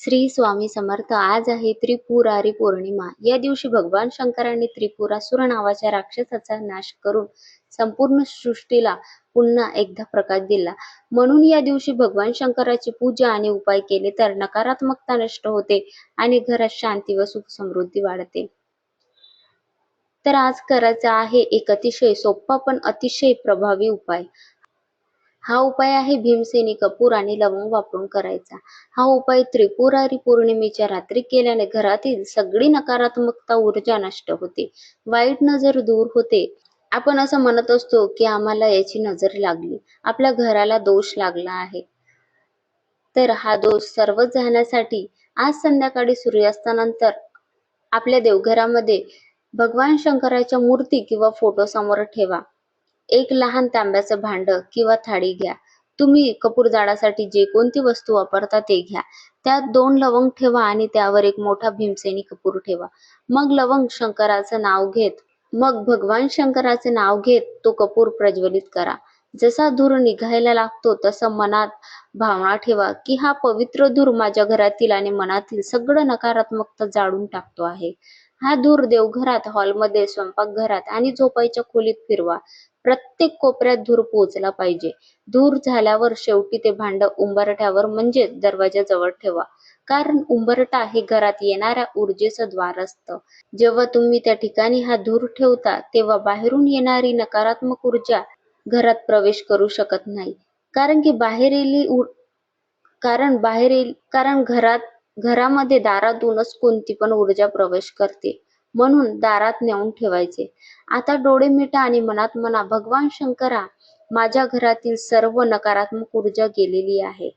श्री स्वामी समर्थ. आज आहे त्रिपुरारी पौर्णिमा. या दिवशी भगवान शंकरांनी त्रिपुरासुर नावाच्या राक्षसाचा नाश करून संपूर्ण सृष्टीला पुन्हा एकदा प्रकाश दिला. म्हणून या दिवशी भगवान शंकराची पूजा आणि उपाय केले तर नकारात्मकता नष्ट होते आणि घरात शांती व सुख समृद्धी वाढते. तर आज करायचा आहे एक अतिशय सोपा पण अतिशय प्रभावी उपाय. हा उपाय आहे भीमसेनी कपूर आणि लवंग वापरून करायचा. हा उपाय त्रिपुरारी पौर्णिमेच्या रात्री केल्याने घरातील सगळी नकारात्मकता ऊर्जा नष्ट होते. वाईट नजर दूर होते. आपण असं म्हणत असतो की आम्हाला याची नजर लागली. आपल्या घराला दोष लागला आहे. तर हा दोष सर्व जाण्यासाठी आज संध्याकाळी सूर्यास्तानंतर आपल्या देवघरामध्ये भगवान शंकराच्या मूर्ती किंवा फोटो समोर ठेवा. एक लहान तांब्याचं भांड किंवा थाळी घ्या. तुम्ही कपूर जाडासाठी जे कोणती वस्तू वापरता ते घ्या. त्यात दोन लवंग ठेवा आणि त्यावर एक मोठा भीमसेनी कपूर ठेवा. मग लवंग शंकराचं नाव घेत मग भगवान शंकराचे नाव घेत तो कपूर प्रज्वलित करा. जसा धूर निघायला लागतो तसं मनात भावना ठेवा की हा पवित्र धूर माझ्या घरातील आणि मनातील सगळं नकारात्मकता जाळून टाकतो आहे. हा धूर देवघरात हॉलमध्ये स्वयंपाकघरात आणि झोपायच्या खोलीत फिरवा. प्रत्येक कोपऱ्यात धूर पोहोचला पाहिजे. धूर झाल्यावर शेवटी ते भांड उंबरठ्यावर म्हणजे दरवाजाजवळ ठेवा. कारण उंबरठा हे घरात येणाऱ्या ऊर्जेचं द्वार असतं. जेव्हा तुम्ही त्या ठिकाणी हा धूर ठेवता तेव्हा बाहेरून येणारी नकारात्मक ऊर्जा घरात प्रवेश करू शकत नाही. कारण की बाहेरील कारण बाहेरील कारण घरात घरामध्ये दारातूनच कोणती पण ऊर्जा प्रवेश करते. म्हणून दारात नेऊन ठेवायचे. आता डोळे मिटा आणि मनात म्हणा भगवान शंकरा माझ्या घरातील सर्व नकारात्मक ऊर्जा गेलेली आहे.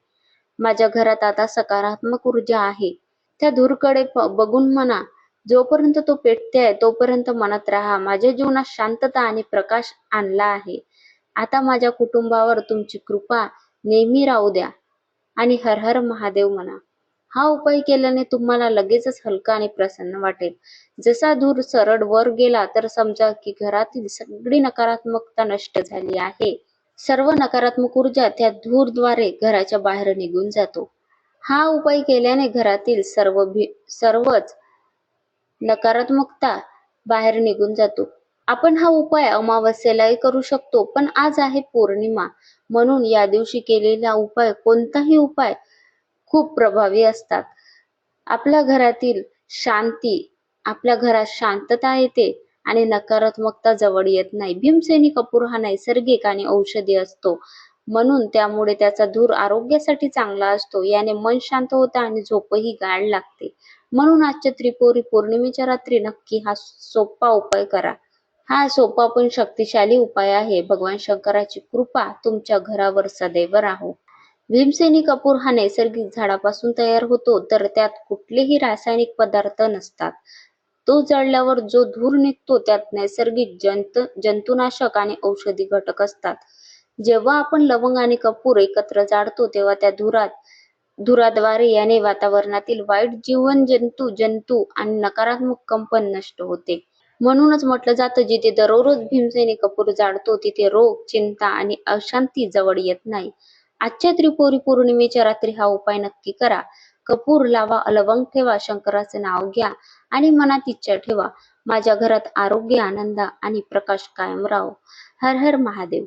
माझ्या घरात आता सकारात्मक ऊर्जा आहे. त्या धूरकडे बघून म्हणा जोपर्यंत तो पेटते आहे तोपर्यंत मनात राहा. माझ्या जीवनात शांतता आणि प्रकाश आणला आहे. आता माझ्या कुटुंबावर तुमची कृपा नेहमी राहू द्या आणि हर हर महादेव म्हणा. हा उपाय केल्याने तुम्हाला लगेचच हलका आणि प्रसन्न वाटेल. जसा धूर सरळ वर गेला तर समजा की घरातील सगळी नकारात्मकता नष्ट झाली आहे. सर्व नकारात्मक ऊर्जा त्या धूरद्वारे घराच्या बाहेर निघून जातो. हा उपाय केल्याने घरातील सर्व सर्वच नकारात्मकता बाहेर निघून जातो. आपण हा उपाय अमावस्येलाही करू शकतो पण आज आहे पौर्णिमा. म्हणून या दिवशी केलेला उपाय कोणताही उपाय खूप प्रभावी असतात. आपल्या घरातील शांती आपल्या घरात शांतता येते आणि नकारात्मकता जवळ येत नाही. भीमसेनी कपूर हा नैसर्गिक आणि औषधी असतो. म्हणून त्यामुळे त्याचा धूर आरोग्यासाठी चांगला असतो. याने मन शांत होतं आणि झोपही गाढ लागते. म्हणून आजच्या त्रिपुरी पौर्णिमेच्या रात्री नक्की हा सोपा उपाय करा. हा सोपा पण शक्तिशाली उपाय आहे. भगवान शंकराची कृपा तुमच्या घरावर सदैव राहो. भीमसेनी कपूर हा नैसर्गिक झाडापासून तयार होतो तर त्यात कुठलेही रासायनिक पदार्थ नसतात. तो जळल्यावर जो धूर निघतो त्यात नैसर्गिक जंत जंतुनाशक आणि औषधी घटक असतात. जेव्हा आपण लवंग आणि कपूर एकत्र जाळतो तेव्हा त्या धुरात धुराद्वारे याने वातावरणातील वाईट जीवन जंतू जंतू आणि नकारात्मक कंपन नष्ट होते. म्हणूनच म्हटलं जातं जिथे दररोज भीमसेनी कपूर जाळतो तिथे रोग चिंता आणि अशांती जवळ येत नाही. आजच्या त्रिपुरी पौर्णिमेच्या रात्री हा उपाय नक्की करा. कपूर लावा अलवंग ठेवा शंकराचे नाव घ्या आणि मनात इच्छा ठेवा. माझ्या घरात आरोग्य आनंद आणि प्रकाश कायम राहो. हर हर महादेव.